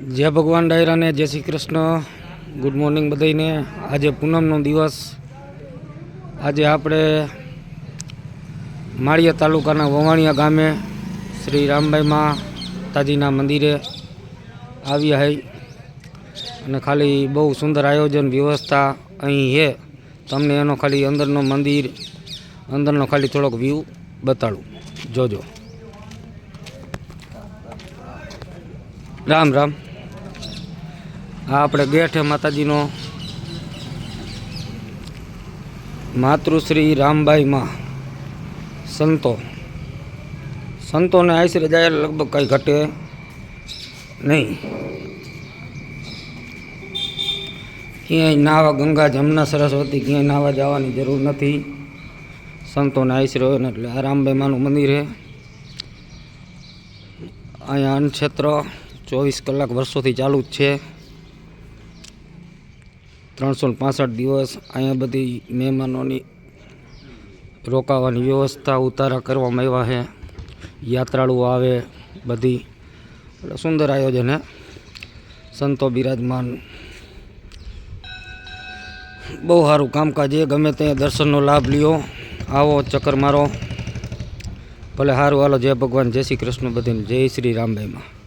જય ભગવાન ડાયરાને જય શ્રી કૃષ્ણ. ગુડ મોર્નિંગ બધાને આજે પૂનમનો દિવસ. આજે આપણે માળિયા તાલુકાના વવાણિયા ગામે શ્રી રામભાઈ માતાજીના મંદિરે આવ્યા હઈ. અને ખાલી બહુ સુંદર આયોજન વ્યવસ્થા અહીં છે તમને એનો ખાલી અંદરનો મંદિર, અંદરનો ખાલી થોડોક વ્યૂ બતાડું. જોજો. રામ રામ. આ આપણે ગેઠ છે માતાજીનો. માતૃશ્રી રામબાઈ માં સંતો. સંતોને આશરે જાય લગભગ કંઈ ઘટે નહીં. ક્યાંય નાવા ગંગા જમના સરસ્વતી ક્યાંય નાવા જવાની જરૂર નથી. સંતોને આશરે હોય ને એટલે આ રામબાઈ માનું મંદિર છે અહીંયા અન્નક્ષેત્ર ચોવીસ કલાક વર્ષોથી ચાલુ જ છે. ત્રણસો પાસઠ દિવસ અહીંયા બધી મહેમાનોની રોકાવાની વ્યવસ્થા ઉતારા કરવામાં આવ્યા છે. યાત્રાળુઓ આવે, બધી. એટલે સુંદર આયોજન હે. સંતો બિરાજમાન. બહુ સારું કામકાજ એ ગમે ત્યાં દર્શનનો લાભ લ્યો. આવો, ચક્કર મારો. ભલે સારું હાલો. જય ભગવાન. જય શ્રી કૃષ્ણ બધીને. જય શ્રી રામભાઈમાં